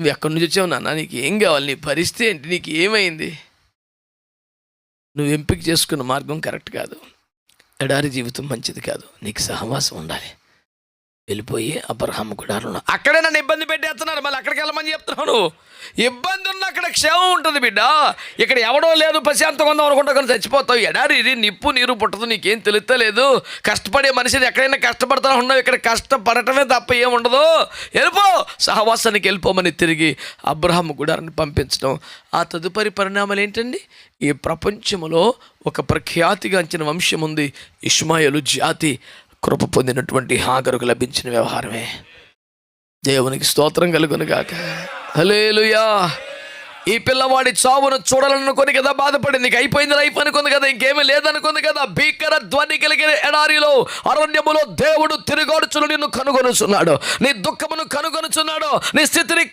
నువ్వు ఎక్కడి నుంచి వచ్చావు నాన్న? నీకు ఏం కావాలి? నీ పరిస్థితి ఏంటి? నీకు ఏమైంది? నువ్వు ఎంపిక చేసుకున్న మార్గం కరెక్ట్ కాదు. ఎడారి జీవితం మంచిది కాదు. నీకు సహవాసం ఉండాలి. వెళ్ళిపోయి అబ్రహాం గుడారంలో అక్కడే నన్ను ఇబ్బంది పెట్టేస్తున్నారు. మళ్ళీ అక్కడికి వెళ్ళమని చెప్తున్నావు నువ్వు. ఇబ్బంది ఉన్న అక్కడ క్షేమం ఉంటుంది బిడ్డ. ఇక్కడ ఎవడో లేదు ప్రశాంతంగా ఉందాం అనుకుంటా కానీ చచ్చిపోతావు. ఎడారి ఇది నిప్పు నీరు పుట్టదు నీకేం తెలుస్తలేదు కష్టపడే మనిషిని ఎక్కడైనా కష్టపడతా ఉన్నావు ఇక్కడ కష్టపడటమే తప్ప ఏముండదు వెళ్ళిపో సహవాసానికి వెళ్ళిపోమని తిరిగి అబ్రహాం గుడారాన్ని పంపించడం. ఆ తదుపరి పరిణామాలు ఏంటండి? ఈ ప్రపంచంలో ఒక ప్రఖ్యాతిగాంచిన వంశం ఉంది ఇష్మాయలు జాతి. కృప పొందినటువంటి హాగరుకు లభించిన వ్యవహారమే. దేవునికి స్తోత్రం కలుగును గాక. హలేలుయా ఈ పిల్లవాడి చావును చూడాలనుకుంది కదా బాధపడింది. నీకు అయిపోయింది లైఫ్ అనుకుంది కదా ఇంకేమీ లేదనుకుంది కదా. భీకర ధ్వని కలిగిన ఎడారిలో అరణ్యములో దేవుడు తిరుగాడుచును నిన్ను కనుగొనుచున్నాడు. నీ దుఃఖమును కనుగొనుచున్నాడు నీ స్థితిని